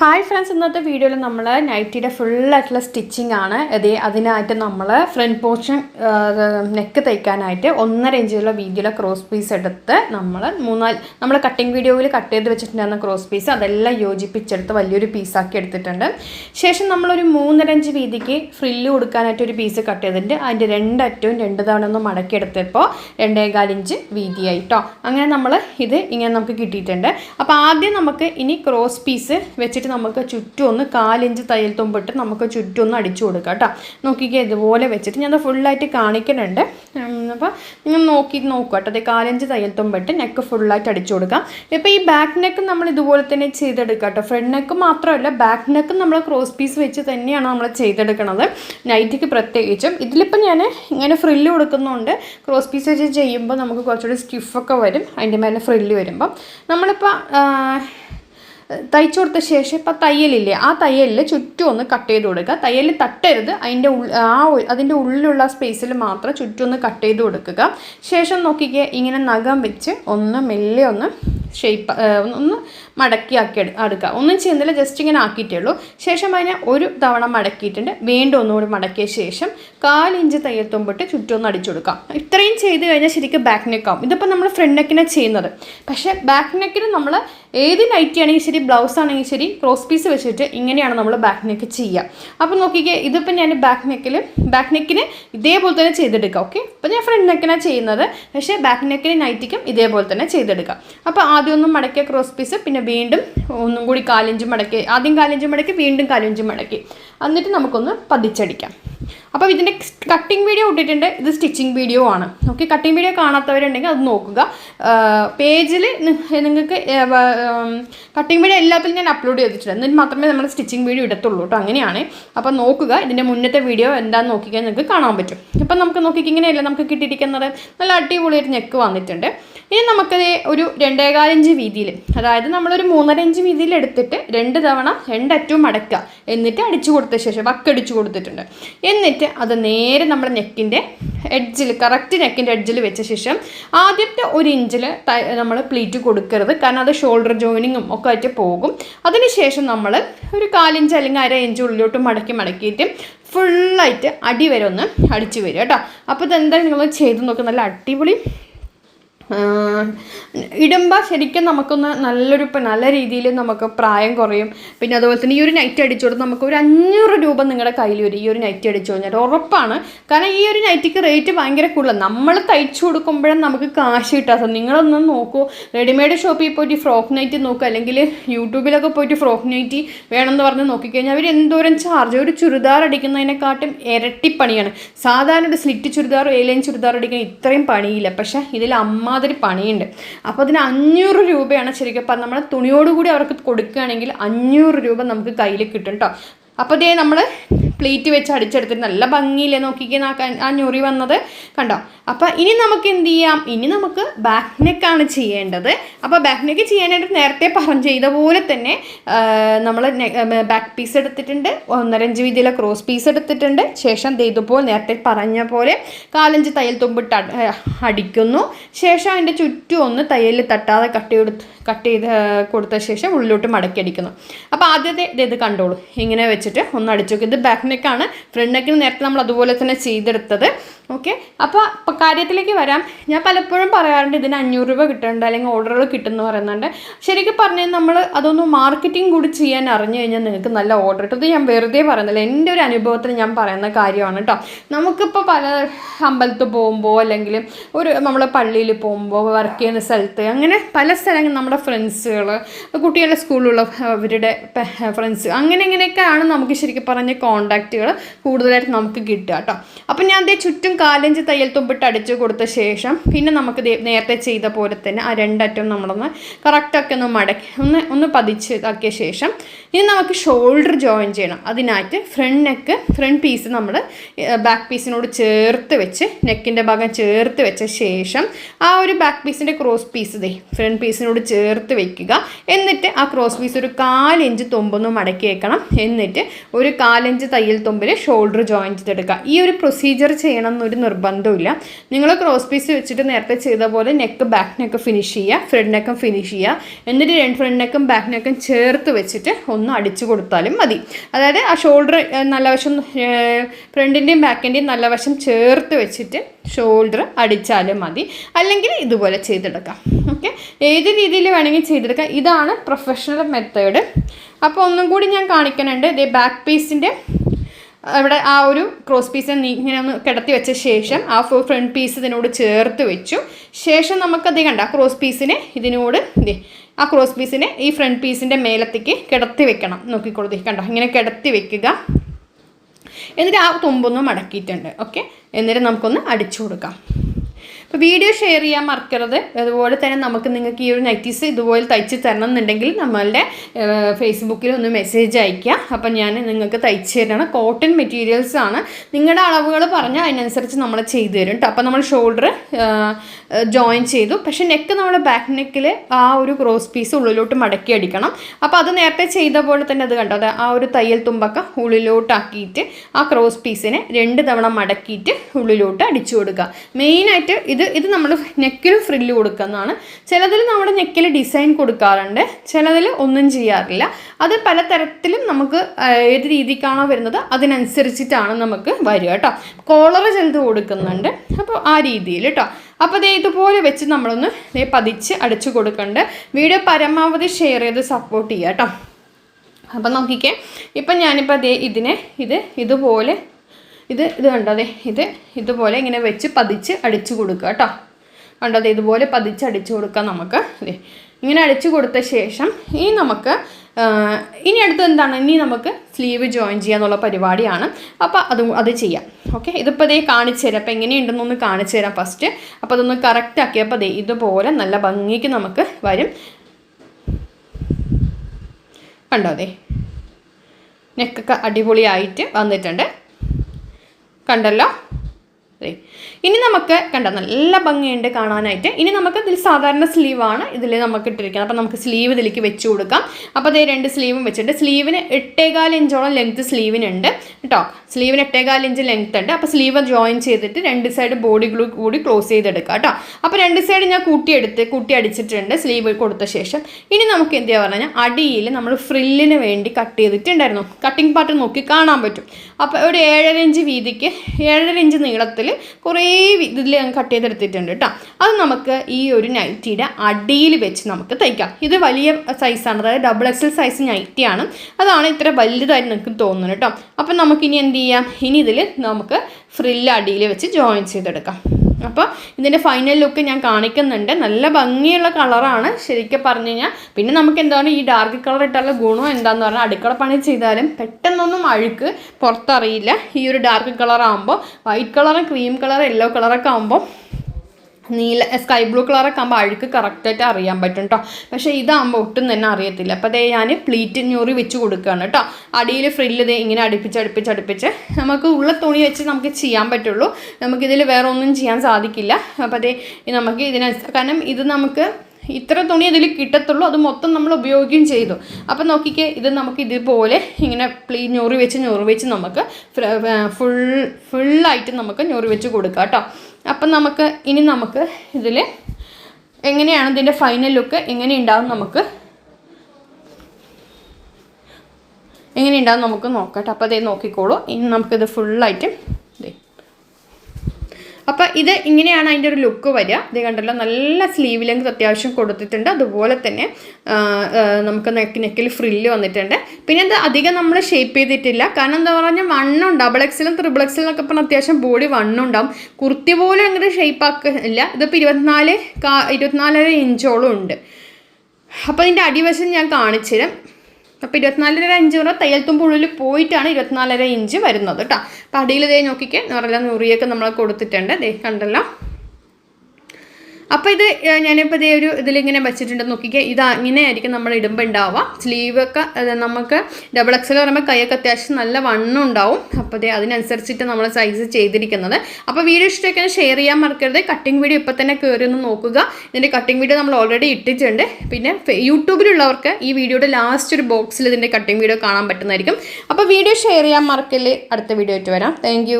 Hi friends ഇന്നത്തെ വീഡിയോയിൽ നമ്മൾ നൈറ്റിയുടെ ഫുള്ളായിട്ടുള്ള സ്റ്റിച്ചിങ് ആണ്. അതേ അതിനായിട്ട് നമ്മൾ ഫ്രണ്ട് പോർഷൻ നെക്ക് തയ്ക്കാനായിട്ട് ഒന്നര ഇഞ്ചുള്ള വീതിയുള്ള ക്രോസ് പീസ് എടുത്ത് നമ്മൾ മൂന്നാൽ നമ്മൾ കട്ടിങ് വീഡിയോയിൽ കട്ട് ചെയ്ത് വെച്ചിട്ടുണ്ടായിരുന്ന ക്രോസ് പീസ് അതെല്ലാം യോജിപ്പിച്ചെടുത്ത് വലിയൊരു പീസാക്കി എടുത്തിട്ടുണ്ട്. ശേഷം നമ്മളൊരു മൂന്നര ഇഞ്ച് വീതിക്ക് ഫ്രില്ല് കൊടുക്കാനായിട്ട് ഒരു പീസ് കട്ട് ചെയ്തിട്ടുണ്ട്. അതിന്റെ രണ്ടറ്റവും രണ്ട് തവണ ഒന്ന് മടക്കിയെടുത്തപ്പോൾ രണ്ടേകാൽ ഇഞ്ച് വീതിയായിട്ടോ അങ്ങനെ നമ്മൾ ഇത് ഇങ്ങനെ നമുക്ക് കിട്ടിയിട്ടുണ്ട്. അപ്പോൾ ആദ്യം നമുക്ക് ഇനി ക്രോസ് പീസ് വെച്ചിട്ട് നമുക്ക് ചുറ്റും ഒന്ന് കാലിഞ്ച് തയ്യൽ തുമ്പിട്ട് നമുക്ക് ചുറ്റും ഒന്ന് അടിച്ചു കൊടുക്കാം കേട്ടോ. നോക്കിക്കുക ഇതുപോലെ വെച്ചിട്ട് ഞാൻ ഫുള്ളായിട്ട് കാണിക്കുന്നുണ്ട്. അപ്പോൾ നിങ്ങൾ നോക്കി നോക്കുക കേട്ടോ. അത് കാലിഞ്ച് തയ്യൽ തുമ്പിട്ട് നെക്ക് ഫുള്ളായിട്ട് അടിച്ചു കൊടുക്കാം. ഇപ്പോൾ ഈ ബാക്ക് നെക്ക് നമ്മൾ ഇതുപോലെ തന്നെ ചെയ്തെടുക്കുക കേട്ടോ. ഫ്രണ്ട് നെക്ക് മാത്രമല്ല ബാക്ക് നെക്ക് നമ്മൾ ക്രോസ് പീസ് വെച്ച് തന്നെയാണ് നമ്മൾ ചെയ്തെടുക്കുന്നത് നൈറ്റിക്ക് പ്രത്യേകിച്ചും. ഇതിലിപ്പോൾ ഞാൻ ഇങ്ങനെ ഫ്രില്ല് കൊടുക്കുന്നുണ്ട്. ക്രോസ് പീസ് വെച്ച് ചെയ്യുമ്പോൾ നമുക്ക് കുറച്ചുകൂടി സ്റ്റിഫൊക്കെ വരും. അതിന്റെ മേലെ ഫ്രില്ല് വരുമ്പം. നമ്മളിപ്പോൾ തയ്ച്ചു കൊടുത്ത ശേഷം ഇപ്പം തയ്യലില്ലേ ആ തയ്യലിൽ ചുറ്റും ഒന്ന് കട്ട് ചെയ്ത് കൊടുക്കുക. തയ്യൽ തട്ടരുത് അതിന്റെ ആ അതിന്റെ ഉള്ളിലുള്ള സ്പേസിൽ മാത്രം ചുറ്റും ഒന്ന് കട്ട് ചെയ്ത് കൊടുക്കുക. ശേഷം നോക്കിക്കുക ഇങ്ങനെ നഖം വെച്ച് ഒന്ന് മെല്ലെ ഒന്ന് ഷേപ്പ് ഒന്ന് മടക്കി ആക്കി എടു അടുക്കുക ഒന്നും ചെയ്യുന്നില്ല ജസ്റ്റ് ഇങ്ങനെ ആക്കിയിട്ടേ ഉള്ളൂ. ശേഷം അതിനെ ഒരു തവണ മടക്കിയിട്ടുണ്ട്. വീണ്ടും ഒന്നുകൂടി മടക്കിയ ശേഷം കാലിഞ്ച് തയ്യൽ തുമ്പിട്ട് ചുറ്റും ഒന്ന് അടിച്ചു കൊടുക്കാം. ഇത്രയും ചെയ്ത് കഴിഞ്ഞാൽ ശരിക്കും ബാക്ക് നെക്ക് ആവും. ഇതിപ്പോൾ നമ്മൾ ഫ്രണ്ട് നെക്കിനെ ചെയ്യുന്നത്. പക്ഷേ ബാക്ക് നെക്കിന് നമ്മൾ ഏത് നൈറ്റി ആണെങ്കിൽ ശരി ബ്ലൗസ് ആണെങ്കിൽ ശരി ക്രോസ് പീസ് വെച്ചിട്ട് ഇങ്ങനെയാണ് നമ്മൾ ബാക്ക് നെക്ക് ചെയ്യുക. അപ്പോൾ നോക്കിക്കേ ഇതിപ്പോൾ ഞാൻ ബാക്ക് നെക്കിൽ ബാക്ക് നെക്കിന് ഇതേപോലെ തന്നെ ചെയ്തെടുക്കാം ഓക്കെ അപ്പോൾ ഞാൻ ഫ്രണ്ട് നെക്കിനാണ് ചെയ്യുന്നത്. പക്ഷേ ബാക്ക് നെക്കിന് നൈറ്റിക്കും ഇതേപോലെ തന്നെ ചെയ്തെടുക്കാം. അപ്പോൾ ആദ്യം ഒന്നും മടക്കിയ ക്രോസ് പീസ് പിന്നെ വീണ്ടും ഒന്നും കൂടി കാലഞ്ചി മടക്കി ആദ്യം കാലഞ്ചി മടക്കി വീണ്ടും കാലഞ്ചി മടക്കി. എന്നിട്ട് നമുക്കൊന്ന് പതിച്ചടിക്കാം. അപ്പോൾ ഇതിന്റെ കട്ടിംഗ് വീഡിയോ ഇട്ടിട്ടുണ്ട്. ഇത് സ്റ്റിച്ചിങ് വീഡിയോ ആണ്. ഓക്കെ കട്ടിംഗ് വീഡിയോ കാണാത്തവരുണ്ടെങ്കിൽ അത് നോക്കുക. പേജിൽ നിങ്ങൾക്ക് കട്ടിംഗ് വീഡിയോ എല്ലാത്തിലും ഞാൻ അപ്ലോഡ് ചെയ്തിട്ടുണ്ട്. എന്നിട്ട് മാത്രമേ നമ്മൾ സ്റ്റിച്ചിങ് വീഡിയോ ഇടത്തുള്ളൂ കേട്ടോ അങ്ങനെയാണ്. അപ്പോൾ നോക്കുക ഇതിന്റെ മുന്നത്തെ വീഡിയോ എന്താണെന്ന് നോക്കിക്കാൻ നിങ്ങൾക്ക് കാണാൻ പറ്റും. ഇപ്പം നമുക്ക് നോക്കിക്കിങ്ങനെയല്ല നമുക്ക് കിട്ടിയിരിക്കുന്നത്? നല്ല അടിപൊളിയൊരു നെക്ക് വന്നിട്ടുണ്ട്. ഇനി നമുക്കത് ഒരു രണ്ടേകാലഞ്ച് വീതിയിൽ അതായത് നമ്മളൊരു മൂന്നര ഇഞ്ച് വീതിയിൽ എടുത്തിട്ട് രണ്ട് തവണ രണ്ടറ്റവും മടക്കുക എന്നിട്ട് അടിച്ചു കൊടുത്ത ശേഷം വക്കടിച്ചു കൊടുത്തിട്ടുണ്ട്. എന്നിട്ട് അത് നേരെ നമ്മുടെ നെക്കിന്റെ എഡ്ജിൽ കറക്റ്റ് നെക്കിന്റെ എഡ്ജിൽ വെച്ച ശേഷം ആദ്യത്തെ ഒരു ഇഞ്ചിൽ നമ്മൾ പ്ലീറ്റ് കൊടുക്കരുത്. കാരണം അത് ഷോൾഡർ ജോയിനിങ്ങും ഒക്കെ ആയിട്ട് പോകും. അതിനുശേഷം നമ്മൾ ഒരു കാലിഞ്ച് അല്ലെങ്കിൽ അര ഇഞ്ച് ഉള്ളിലോട്ട് മടക്കി മടക്കിയിട്ട് ഫുള്ളായിട്ട് അടി വരെ ഒന്ന് അടിച്ചു വരിക കേട്ടോ. അപ്പോൾ ഇതെന്താ നിങ്ങൾ ചെയ്ത് നോക്കുക നല്ല അടിപൊളി ഇടുമ്പോൾ ശരിക്കും നമുക്കൊന്ന് നല്ലൊരു നല്ല രീതിയിൽ നമുക്ക് പ്രായം കുറയും. പിന്നെ അതുപോലെ തന്നെ ഈ ഒരു നൈറ്റ് അടിച്ചു കൊടുത്ത് നമുക്ക് ഒരു അഞ്ഞൂറ് രൂപ നിങ്ങളുടെ കയ്യിൽ വരും ഈ ഒരു നൈറ്റ് അടിച്ചു കഴിഞ്ഞാൽ. ഉറപ്പാണ്. കാരണം ഈ ഒരു നൈറ്റിക്ക് റേറ്റ് ഭയങ്കര കൂടുതൽ നമ്മൾ തയ്ച്ചു കൊടുക്കുമ്പോഴും നമുക്ക് കാശ് കിട്ടാത്ത നിങ്ങളൊന്ന് നോക്കൂ. റെഡിമെയ്ഡ് ഷോപ്പിൽ പോയിട്ട് ഫ്രോക്ക് നൈറ്റ് നോക്കുക അല്ലെങ്കിൽ യൂട്യൂബിലൊക്കെ പോയിട്ട് ഫ്രോക്ക് നൈറ്റ് വേണമെന്ന് പറഞ്ഞ് നോക്കിക്കഴിഞ്ഞാൽ അവർ എന്തോരം ചാർജ് ഒരു ചുരിദാർ അടിക്കുന്നതിനെക്കാട്ടും ഇരട്ടിപ്പണിയാണ് സാധാരണ ഒരു സ്ലിറ്റ് ചുരിദാർ ഏലൈൻ ചുരിദാറോ അടിക്കാൻ ഇത്രയും പണിയില്ല. പക്ഷേ ഇതിൽ അമ്മാതിരി പണിയുണ്ട്. അപ്പോൾ അതിന് അഞ്ഞൂറ് രൂപയാണ് ശരിക്കും അപ്പം നമ്മൾ തുണിയോടുകൂടി അവർക്ക് കൊടുക്കുകയാണെങ്കിൽ അഞ്ഞൂറ് രൂപ നമുക്ക് കയ്യിൽ കിട്ടും കേട്ടോ അപ്പോൾ ഇതേ നമ്മൾ പ്ലേറ്റ് വെച്ച് അടിച്ചെടുത്തിട്ട് നല്ല ഭംഗിയില്ലേ നോക്കിക്കാൻ ആ ഞൊറി വന്നത്. കണ്ടോ? അപ്പോൾ ഇനി നമുക്ക് എന്ത് ചെയ്യാം? ഇനി നമുക്ക് ബാക്ക് നെക്കാണ് ചെയ്യേണ്ടത്. അപ്പോൾ ബാക്ക് നെക്ക് ചെയ്യാനായിട്ട് നേരത്തെ പറഞ്ഞു ചെയ്ത പോലെ തന്നെ നമ്മൾ ബാക്ക് പീസ് എടുത്തിട്ടുണ്ട്. ഒന്നരഞ്ച് വീതിയിലെ ക്രോസ് പീസ് എടുത്തിട്ടുണ്ട്. ശേഷം ഇതുപോലെ നേരത്തെ പറഞ്ഞ പോലെ കാലഞ്ച് തയ്യൽ തുമ്പിട്ട് അട- അടിക്കുന്നു. ശേഷം അതിന്റെ ചുറ്റും ഒന്ന് തയ്യൽ തട്ടാതെ കട്ട് കൊടുത്ത് കട്ട് ചെയ്ത് കൊടുത്ത ശേഷം ഉള്ളിലോട്ട് മടക്കി അടിക്കുന്നു. അപ്പോൾ ആദ്യത്തെ ഇത് കണ്ടോളൂ. ഇങ്ങനെ വെച്ചിട്ട്. ഒന്ന് അടിച്ചു നോക്കും. ഇത് ബാക്ക് നെക്കാണ് ഫ്രണ്ട് നെക്കിന് നേരത്തെ നമ്മൾ അതുപോലെ തന്നെ ചെയ്തെടുത്തത്. ഓക്കെ അപ്പോൾ കാര്യത്തിലേക്ക് വരാം. ഞാൻ പലപ്പോഴും പറയാറുണ്ട് ഇതിന് അഞ്ഞൂറ് രൂപ കിട്ടുന്നുണ്ട് അല്ലെങ്കിൽ ഓർഡറുകൾ കിട്ടുമെന്ന് പറയുന്നുണ്ട്. ശരിക്കും പറഞ്ഞാൽ നമ്മൾ അതൊന്ന് മാർക്കറ്റിംഗ് കൂടി ചെയ്യാൻ അറിഞ്ഞു കഴിഞ്ഞാൽ നിങ്ങൾക്ക് നല്ല ഓർഡർ കിട്ടും. ഇത് ഞാൻ വെറുതെ പറയുന്നില്ല. എന്റെ ഒരു അനുഭവത്തിൽ ഞാൻ പറയുന്ന കാര്യമാണ് കേട്ടോ. നമുക്കിപ്പോൾ പല അമ്പലത്തിൽ പോകുമ്പോൾ അല്ലെങ്കിൽ ഒരു നമ്മൾ പള്ളിയിൽ പോകുമ്പോൾ വർക്ക് ചെയ്യുന്ന സ്ഥലത്ത് അങ്ങനെ പല സ്ഥലങ്ങളിൽ നമ്മുടെ ഫ്രണ്ട്സുകൾ കുട്ടികളുടെ സ്കൂളിലുള്ള അവരുടെ ഫ്രണ്ട്സ് അങ്ങനെ ഇങ്ങനെയൊക്കെയാണ് നമുക്ക് ശരിക്കും പറഞ്ഞ കോണ്ടാക്റ്റുകൾ കൂടുതലായിട്ട് നമുക്ക് കിട്ടുക കേട്ടോ അപ്പം ഞാൻ ദേ ചുറ്റും കാലഞ്ച് തയ്യൽ തുമ്പിട്ട് അടിച്ചു കൊടുത്ത ശേഷം പിന്നെ നമുക്ക് നേരത്തെ ചെയ്ത പോലെ തന്നെ ആ രണ്ടറ്റം നമ്മളൊന്ന് കറക്റ്റൊക്കെ ഒന്ന് മടക്കി ഒന്ന് ഒന്ന് പതിച്ച് ഇതാക്കിയ ശേഷം ഇനി നമുക്ക് ഷോൾഡർ ജോയിൻ ചെയ്യണം. അതിനായിട്ട് ഫ്രണ്ട് നെക്ക് ഫ്രണ്ട് പീസ് നമ്മൾ ബാക്ക് പീസിനോട് ചേർത്ത് വെച്ച് നെക്കിന്റെ ഭാഗം ചേർത്ത് വെച്ച ശേഷം ആ ഒരു ബാക്ക് പീസിന്റെ ക്രോസ് പീസ് ദേ ഫ്രണ്ട് പീസിനോട് ചേർത്ത് വെക്കുക. എന്നിട്ട് ആ ക്രോസ് പീസ് ഒരു കാലിഞ്ച് തുമ്പൊന്ന് മടക്കി വെക്കണം എന്നിട്ട് ഒരു കാലഞ്ച് തയ്യൽ തുമ്പിൽ ഷോൾഡർ ജോയിൻ ചെയ്തെടുക്കുക ഈ ഒരു പ്രൊസീജിയർ ചെയ്യണം എന്നൊരു നിർബന്ധമില്ല നിങ്ങൾ ക്രോസ് പീസ് വെച്ചിട്ട് നേരത്തെ ചെയ്ത പോലെ നെക്ക് ബാക്ക് നെക്ക് ഫിനിഷ് ചെയ്യുക ഫ്രണ്ട് നെക്കും ഫിനിഷ് ചെയ്യുക. എന്നിട്ട് രണ്ട് ഫ്രണ്ട് നെക്കും ബാക്ക് നെക്കും ചേർത്ത് വെച്ചിട്ട് ഒന്ന് അടിച്ചു കൊടുത്താലും മതി. അതായത് ആ ഷോൾഡർ നല്ല വശം ഫ്രണ്ടിന്റെയും ബാക്കിന്റെയും നല്ല വശം ചേർത്ത് വെച്ചിട്ട് ഷോൾഡർ അടിച്ചാലും മതി. അല്ലെങ്കിൽ ഇതുപോലെ ചെയ്തെടുക്കാം. ഓക്കെ? ഏത് രീതിയിൽ വേണമെങ്കിൽ ചെയ്തെടുക്കാം. ഇതാണ് പ്രൊഫഷണൽ മെത്തേഡ് അപ്പോൾ ഒന്നും കൂടി ഞാൻ കാണിക്കുന്നുണ്ട്. ഇതേ ബാക്ക് പീസിന്റെ അവിടെ ആ ഒരു ക്രോസ് പീസ് ഇങ്ങനെ ഒന്ന് കിടത്തി വെച്ച ശേഷം ആ ഫ്രണ്ട് പീസ് ഇതിനോട് ചേർത്ത് വെച്ചു. ശേഷം നമുക്കത് കണ്ട ആ ക്രോസ് പീസിനെ ഇതിനോട് ഇതേ ആ ക്രോസ് പീസിനെ ഈ ഫ്രണ്ട് പീസിന്റെ മേലത്തേക്ക് കിടത്തി വെക്കണം. നോക്കിക്കോളൂ ദേ കണ്ടോ? ഇങ്ങനെ കിടത്തി വെക്കുക. എന്നിട്ട് ആ തുമ്പൊന്ന് മടക്കിയിട്ടുണ്ട്. ഓക്കെ എന്നിട്ട് നമുക്കൊന്ന് അടിച്ചു കൊടുക്കാം. അപ്പോൾ വീഡിയോ ഷെയർ ചെയ്യാൻ മറക്കരുത്. അതുപോലെ തന്നെ നമുക്ക് നിങ്ങൾക്ക് ഈ ഒരു നൈറ്റീസ് ഇതുപോലെ തയ്ച്ച് തരണം എന്നുണ്ടെങ്കിൽ നമ്മളുടെ ഫേസ്ബുക്കിൽ ഒന്ന് മെസ്സേജ് അയയ്ക്കുക അപ്പം ഞാൻ നിങ്ങൾക്ക് തയ്ച്ച് തരണം കോട്ടൺ മെറ്റീരിയൽസ് ആണ്. നിങ്ങളുടെ അളവുകൾ പറഞ്ഞാൽ അതിനനുസരിച്ച് നമ്മൾ ചെയ്തു തരും കേട്ടോ അപ്പം നമ്മൾ ഷോൾഡർ ജോയിൻ ചെയ്തു. പക്ഷേ നെക്ക് നമ്മൾ ബാക്ക് നെക്കിൽ ആ ഒരു ക്രോസ് പീസ് ഉള്ളിലോട്ട് മടക്കി അടിക്കണം. അപ്പോൾ അത് നേരത്തെ ചെയ്ത പോലെ തന്നെ അത് കണ്ടോ? അത് ആ ഒരു തയ്യൽ തുമ്പൊക്കെ ഉള്ളിലോട്ടാക്കിയിട്ട് ആ ക്രോസ് പീസിനെ രണ്ട് തവണ മടക്കിയിട്ട് ഉള്ളിലോട്ട് അടിച്ചു കൊടുക്കുക. മെയിനായിട്ട് ഇത് ഇത് ഇത് നമ്മൾ നെക്കിൽ ഫ്രില്ല് കൊടുക്കുന്നതാണ്. ചിലതിൽ നമ്മുടെ നെക്കിൽ ഡിസൈൻ കൊടുക്കാറുണ്ട്. ചിലതിൽ ഒന്നും ചെയ്യാറില്ല. അത് പലതരത്തിലും നമുക്ക് ഏത് രീതിക്കാണോ വരുന്നത് അതിനനുസരിച്ചിട്ടാണ് നമുക്ക് വരിക കേട്ടോ കോളർ ചിലത് കൊടുക്കുന്നുണ്ട്. അപ്പോൾ ആ രീതിയിൽ കേട്ടോ അപ്പോൾ ദേ ഇതുപോലെ വെച്ച് നമ്മളൊന്ന് ദേ പതിച്ച് അടിച്ചു കൊടുക്കുന്നുണ്ട് വീഡിയോ പരമാവധി ഷെയർ ചെയ്ത് സപ്പോർട്ട് ചെയ്യുക കേട്ടോ അപ്പം നോക്കിക്കേ. ഇപ്പം ഞാനിപ്പോൾ അതേ ഇതിനെ ഇത് ഇതുപോലെ ഇത് ഇത് കണ്ടതേ ഇത് ഇതുപോലെ ഇങ്ങനെ വെച്ച് പതിച്ച് അടിച്ചു കൊടുക്കുക കേട്ടോ. കണ്ടോ ദേ ഇതുപോലെ പതിച്ച് അടിച്ചു കൊടുക്കാം നമുക്ക്. ഇങ്ങനെ അടിച്ചു കൊടുത്ത ശേഷം ഇനി നമുക്ക് ഇനി അടുത്ത് എന്താണ്? ഇനി നമുക്ക് സ്ലീവ് ജോയിൻ ചെയ്യാന്നുള്ള പരിപാടിയാണ്. അപ്പോൾ അത് അത് ചെയ്യാം. ഓക്കെ ഇതിപ്പോൾ ദേ കാണിച്ചു തരാം. അപ്പോൾ എങ്ങനെയുണ്ടെന്നൊന്ന് കാണിച്ചു തരാം ഫസ്റ്റ്. അപ്പോൾ അതൊന്ന് കറക്റ്റ് ആക്കിയപ്പോൾ ദേ ഇതുപോലെ നല്ല ഭംഗിക്ക് നമുക്ക് വരും. കണ്ടോ അതെ നെക്കൊക്കെ അടിപൊളിയായിട്ട് വന്നിട്ടുണ്ട്. കണ്ടല്ലോ? ദേ. ഇനി നമുക്ക് കണ്ടോ നല്ല ഭംഗിയുണ്ട് കാണാനായിട്ട്. ഇനി നമുക്ക് ഇതിൽ സാധാരണ സ്ലീവാണ് ഇതിൽ നമുക്ക് ഇട്ടിരിക്കുന്നത്. അപ്പോൾ നമുക്ക് സ്ലീവ് ഇതിലേക്ക് വെച്ച് കൊടുക്കാം. അപ്പോൾ അതേ രണ്ട് സ്ലീവും വെച്ചിട്ട് സ്ലീവിന് എട്ടേകാൽ ഇഞ്ചോളം ലെങ്ത് സ്ലീവിനുണ്ട്. കേട്ടോ? സ്ലീവിന് എട്ടേകാൽ ഇഞ്ച് ലെങ്ത് ഉണ്ട്. അപ്പോൾ സ്ലീവ് ജോയിൻ ചെയ്തിട്ട് രണ്ട് സൈഡ് ബോഡി ഗ്ലൂ കൂടി ക്ലോസ് ചെയ്തെടുക്കുക കേട്ടോ? അപ്പോൾ രണ്ട് സൈഡ് ഞാൻ കൂട്ടിയെടുത്ത് കൂട്ടി അടിച്ചിട്ടുണ്ട് സ്ലീവ് കൊടുത്ത ശേഷം. ഇനി നമുക്ക് എന്ത് ചെയ്യാൻ പറഞ്ഞാൽ അടിയിൽ നമ്മൾ ഫ്രില്ലിന് വേണ്ടി കട്ട് ചെയ്തിട്ടുണ്ടായിരുന്നു. കട്ടിംഗ് പാർട്ട് നോക്കി കാണാൻ പറ്റും. അപ്പോൾ ഒരു ഏഴര ഇഞ്ച് വീതിക്ക് ഏഴര ഇഞ്ച് നീളത്തിൽ കുറേ ഇതിൽ കട്ട് ചെയ്തെടുത്തിട്ടുണ്ട് കേട്ടോ അത് നമുക്ക് ഈ ഒരു നൈറ്റിയുടെ അടിയിൽ വെച്ച് നമുക്ക് തയ്ക്കാം. ഇത് വലിയ സൈസാണ് അതായത് ഡബിൾ എക്സൽ സൈസ് നൈറ്റിയാണ് അതാണ് ഇത്ര വലുതായിട്ട് നിങ്ങൾക്ക് തോന്നുന്നത് കേട്ടോ അപ്പം നമുക്കിനി എന്ത് ചെയ്യാം? ഇനി ഇതിൽ നമുക്ക് ഫ്രില്ല് അടിയിൽ വെച്ച് ജോയിൻ ചെയ്തെടുക്കാം. അപ്പോൾ ഇതിന്റെ ഫൈനൽ ലുക്ക് ഞാൻ കാണിക്കുന്നുണ്ട്. നല്ല ഭംഗിയുള്ള കളറാണ് ശരിക്കും പറഞ്ഞു കഴിഞ്ഞാൽ പിന്നെ നമുക്ക് എന്താണ് ഈ ഡാർക്ക് കളർ ഇട്ടുള്ള ഗുണം എന്താണെന്ന് പറഞ്ഞാൽ അടുക്കള പണി ചെയ്താലും പെട്ടെന്നൊന്നും അഴുക്ക് പുറത്തറിയില്ല. ഈ ഒരു ഡാർക്ക് കളർ ആകുമ്പോൾ വൈറ്റ് കളറും ക്രീം കളർ യെല്ലോ കളറൊക്കെ ആകുമ്പോൾ നീല സ്കൈ ബ്ലൂ കളറൊക്കെ ആകുമ്പോൾ അഴുക്ക് കറക്റ്റായിട്ട് അറിയാൻ പറ്റും കേട്ടോ പക്ഷേ ഇതാകുമ്പോൾ ഒട്ടും തന്നെ അറിയത്തില്ല. അപ്പോൾ അതേ ഞാൻ പ്ലീറ്റ് ഞൊറി വെച്ച് കൊടുക്കുകയാണ് കേട്ടോ അടിയിൽ ഫ്രില്ല് ഇതേ ഇങ്ങനെ അടുപ്പിച്ച് അടുപ്പിച്ച് അടുപ്പിച്ച്. നമുക്ക് ഉള്ള തുണി വെച്ച് നമുക്ക് ചെയ്യാൻ പറ്റുള്ളൂ. നമുക്കിതിൽ വേറെ ഒന്നും ചെയ്യാൻ സാധിക്കില്ല. അപ്പോൾ അതേ നമുക്ക് ഇതിനനുസരിച്ച് കാരണം ഇത് നമുക്ക് ഇത്ര തുണി ഇതിൽ കിട്ടത്തുള്ളൂ. അത് മൊത്തം നമ്മൾ ഉപയോഗിക്കുകയും ചെയ്തു. അപ്പം നോക്കിക്കേ ഇത് നമുക്ക് ഇതുപോലെ ഇങ്ങനെ പ്ലീ ഞൊറി വെച്ച് ഞൊറി വെച്ച് നമുക്ക് ഫുൾ ഫുള്ളായിട്ട് നമുക്ക് ഞൊറി വെച്ച് കൊടുക്കാം കേട്ടോ അപ്പം നമുക്ക് ഇനി നമുക്ക് ഇതിൽ എങ്ങനെയാണ് ഇതിന്റെ ഫൈനൽ ലുക്ക് എങ്ങനെ ഉണ്ടാവും നമുക്ക് എങ്ങനെ ഉണ്ടാവും നമുക്ക് നോക്കട്ടെ അപ്പോൾ അതേ നോക്കിക്കോളൂ. ഇനി നമുക്കിത് ഫുള്ളായിട്ട് അപ്പോൾ ഇത് ഇങ്ങനെയാണ് അതിന്റെ ഒരു ലുക്ക് വരിക. ഇത് കണ്ടല്ലോ നല്ല സ്ലീവ് ലെങ്ത് അത്യാവശ്യം കൊടുത്തിട്ടുണ്ട്. അതുപോലെ തന്നെ നമുക്ക് നെക്ക് നെക്കിൽ ഫ്രില്ല് വന്നിട്ടുണ്ട്. പിന്നെ ഇത് അധികം നമ്മൾ ഷേപ്പ് ചെയ്തിട്ടില്ല. കാരണം എന്താ പറഞ്ഞാൽ വണ്ണം ഡബിൾ എക്സിലും ത്രിബിൾ ഒക്കെ പറഞ്ഞാൽ അത്യാവശ്യം ബോഡി വണ്ണം ഉണ്ടാവും. കുർത്തി പോലും അങ്ങനെ ഷേപ്പ് ആക്കില്ല ഇതിപ്പോൾ ഇരുപത്തിനാല് ഇരുപത്തിനാലര ഇഞ്ചോളം ഉണ്ട്. അപ്പോൾ ഇതിന്റെ അടിവശം ഞാൻ കാണിച്ചു തരാം അപ്പോൾ ഇരുപത്തിനാലര ഇഞ്ച് പറഞ്ഞാൽ തയ്യൽത്തുമ്പുള്ളിൽ പോയിട്ടാണ് ഇരുപത്തിനാലര ഇഞ്ച് വരുന്നത് കേട്ടോ അപ്പോൾ അടിയിൽ ദേ നോക്കിക്കേ നിറല നുറിയൊക്കെ നമ്മൾ കൊടുത്തിട്ടുണ്ട്. ദേ കണ്ടല്ലോ. അപ്പോൾ ഇത് ഞാനിപ്പോൾ ഇതേ ഒരു ഇതിലിങ്ങനെ വെച്ചിട്ടുണ്ട്. നോക്കിക്കേ ഇത് അങ്ങനെയായിരിക്കും നമ്മൾ ഇടുമ്പോൾ ഉണ്ടാവുക സ്ലീവൊക്കെ നമുക്ക് ഡബിൾ എക്സൽ പറയുമ്പോൾ കൈയൊക്കെ അത്യാവശ്യം നല്ല വണ്ണം ഉണ്ടാവും. അപ്പോൾ ഇതേ അതിനനുസരിച്ചിട്ട് നമ്മൾ സൈസ് ചെയ്തിരിക്കുന്നത്. അപ്പോൾ വീഡിയോ ഇഷ്ടമൊക്കെ ഷെയർ ചെയ്യാൻ മറക്കരുത്. കട്ടിംഗ് വീഡിയോ ഇപ്പോൾ തന്നെ കയറി ഒന്ന് നോക്കുക. ഇതിന്റെ കട്ടിംഗ് വീഡിയോ നമ്മൾ ഓൾറെഡി ഇട്ടിട്ടുണ്ട്. പിന്നെ യൂട്യൂബിലുള്ളവർക്ക് ഈ വീഡിയോയുടെ ലാസ്റ്റ് ഒരു ബോക്സിൽ ഇതിന്റെ കട്ടിംഗ് വീഡിയോ കാണാൻ പറ്റുന്നതായിരിക്കും. അപ്പോൾ വീഡിയോ ഷെയർ ചെയ്യാൻ മറക്കല്ലേ. അടുത്ത വീഡിയോ ആയിട്ട് വരാം. താങ്ക്